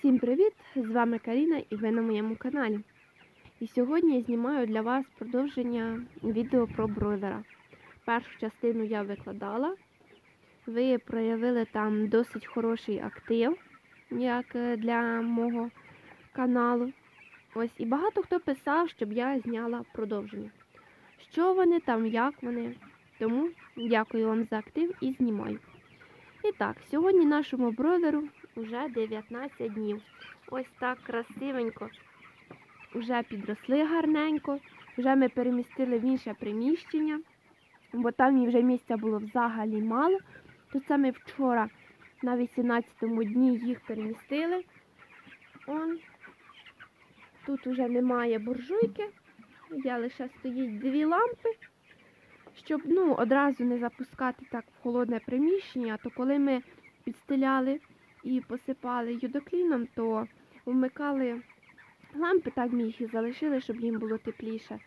Всім привіт! З вами Каріна і ви на моєму каналі. І сьогодні я знімаю для вас продовження відео про бройлера. Першу частину я викладала. Ви проявили там досить хороший актив, як е, для мого каналу. Ось і багато хто писав, щоб я зняла продовження. Що вони там, як вони. Тому дякую вам за актив і знімаю. І так, сьогодні нашому бройлеру вже 19 днів. Ось так красивенько. Вже підросли гарненько. Вже ми перемістили в інше приміщення, бо там вже місця було взагалі мало. То це ми вчора на 18-му дні їх перемістили. Он. Тут вже немає буржуйки. Я лише стоїть дві лампи, щоб ну, одразу не запускати так в холодне приміщення, то коли ми підстеляли і посипали юдокліном, то вмикали лампи, так їх і залишили, щоб їм було тепліше.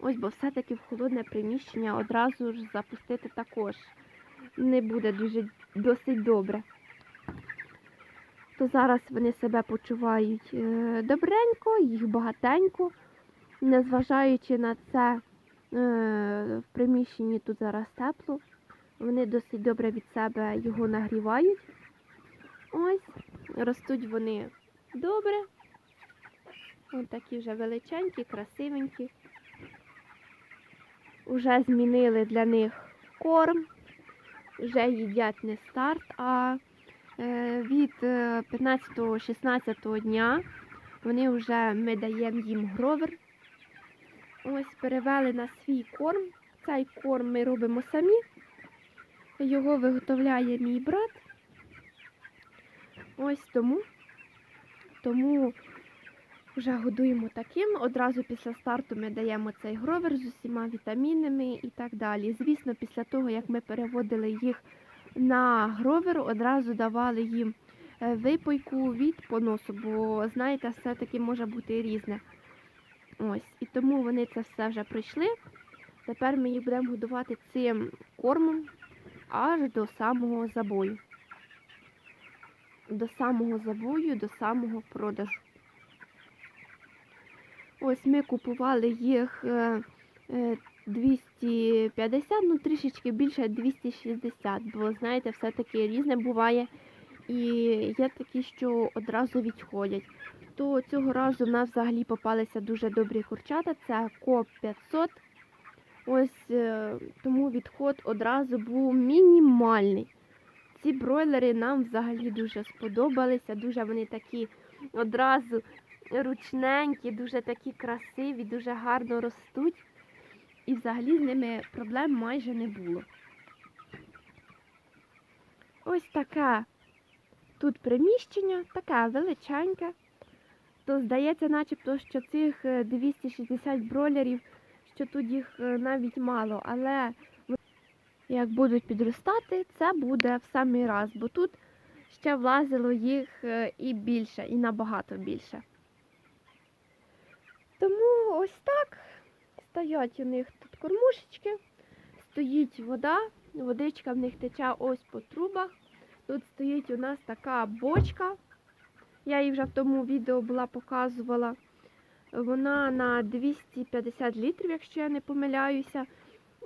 Ось, бо все-таки в холодне приміщення одразу ж запустити також не буде дуже досить добре. То зараз вони себе почувають е, добренько, їх багатенько, незважаючи на це, е, в приміщенні тут зараз тепло. Вони досить добре від себе його нагрівають. Ось, ростуть вони добре. Ось такі вже величенькі, красивенькі. Уже змінили для них корм, вже їдять не старт, а е, від 15-16 дня вони вже ми даємо їм гровер. Ось перевели на свій корм. Цей корм ми робимо самі. Його виготовляє мій брат. Ось тому. Тому вже годуємо таким. Одразу після старту ми даємо цей гровер з усіма вітамінами і так далі. Звісно, після того, як ми переводили їх на гровер, одразу давали їм е, випойку від поносу, бо, знаєте, все-таки може бути різне. Ось. І тому вони це все вже пройшли. Тепер ми їх будемо годувати цим кормом аж до самого забою. До самого забою, до самого продажу. Ось ми купували їх е, е, 250, ну трішечки більше 260, бо знаєте, все-таки різне буває. І є такі, що одразу відходять. То цього разу в нас взагалі попалися дуже добрі курчата. Це КОП 500. Ось е, тому відход одразу був мінімальний. Ці бройлери нам взагалі дуже сподобалися. Дуже вони такі одразу ручненькі, дуже такі красиві, дуже гарно ростуть. І взагалі з ними проблем майже не було. Ось таке тут приміщення, таке величеньке. То здається, начебто, що цих е, 260 бройлерів, що тут їх е, навіть мало, але як будуть підростати, це буде в самий раз, бо тут ще влазило їх е, і більше, і набагато більше. Тому ось так стоять у них тут кормушечки, стоїть вода, водичка в них тече ось по трубах. Тут стоїть у нас така бочка. Я її вже в тому відео була показувала. Вона на 250 літрів, якщо я не помиляюся.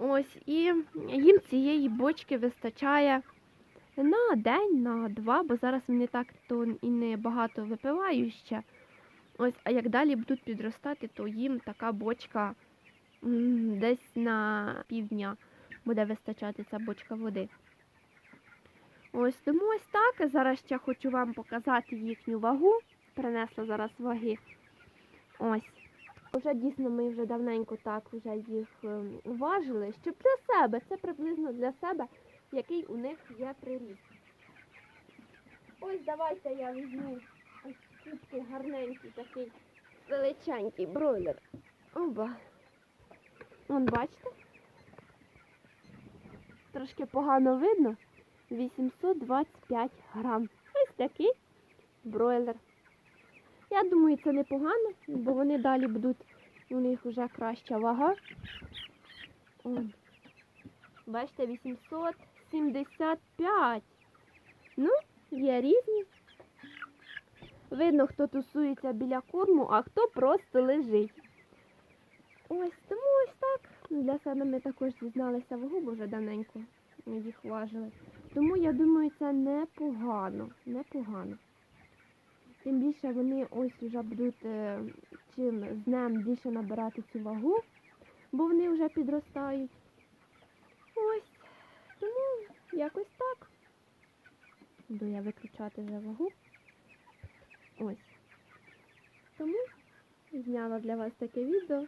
Ось, і їм цієї бочки вистачає на день, на два, бо зараз вони так то і не багато випивають ще. Ось, а як далі будуть підростати, то їм така бочка десь на півдня буде вистачати ця бочка води. Ось тому ось так. Зараз ще хочу вам показати їхню вагу. Принесла зараз ваги. Ось. Вже дійсно ми вже давненько так вже їх ем, важили, щоб для себе, це приблизно для себе, який у них є приріст. Ось давайте я візьму ось такий гарненький такий величенький бройлер. Оба. Вон бачите? Трошки погано видно. 825 грам. Ось такий бройлер. Я думаю, це непогано, бо вони далі будуть, у них вже краща вага. Он. Бачите, 875. Ну, є різні. Видно, хто тусується біля корму, а хто просто лежить. Ось тому ось так. Для себе ми також дізналися вагу, бо вже давненько їх важили. Тому я думаю, це непогано. Непогано. Тим більше вони ось вже будуть е, чим з днем більше набирати цю вагу, бо вони вже підростають. Ось. Тому якось так. Буду я виключати вже вагу. Ось. Тому зняла для вас таке відео,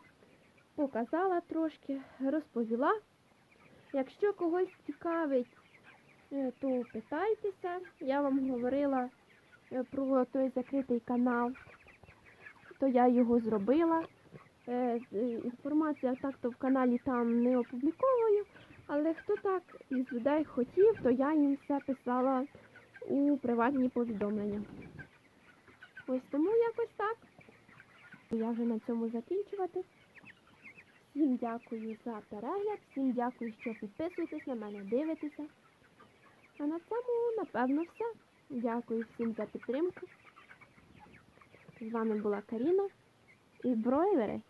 показала трошки, розповіла. Якщо когось цікавить, е, то питайтеся. Я вам говорила про той закритий канал, то я його зробила. Е, е, Інформація так-то в каналі там не опубліковую, але хто так із людей хотів, то я їм все писала у приватні повідомлення. Ось тому якось так. Я вже на цьому закінчувати. Всім дякую за перегляд, всім дякую, що підписуєтесь на мене, дивитеся. А на цьому, напевно, все. Дякую всім за підтримку. З вами була Каріна і бройлери.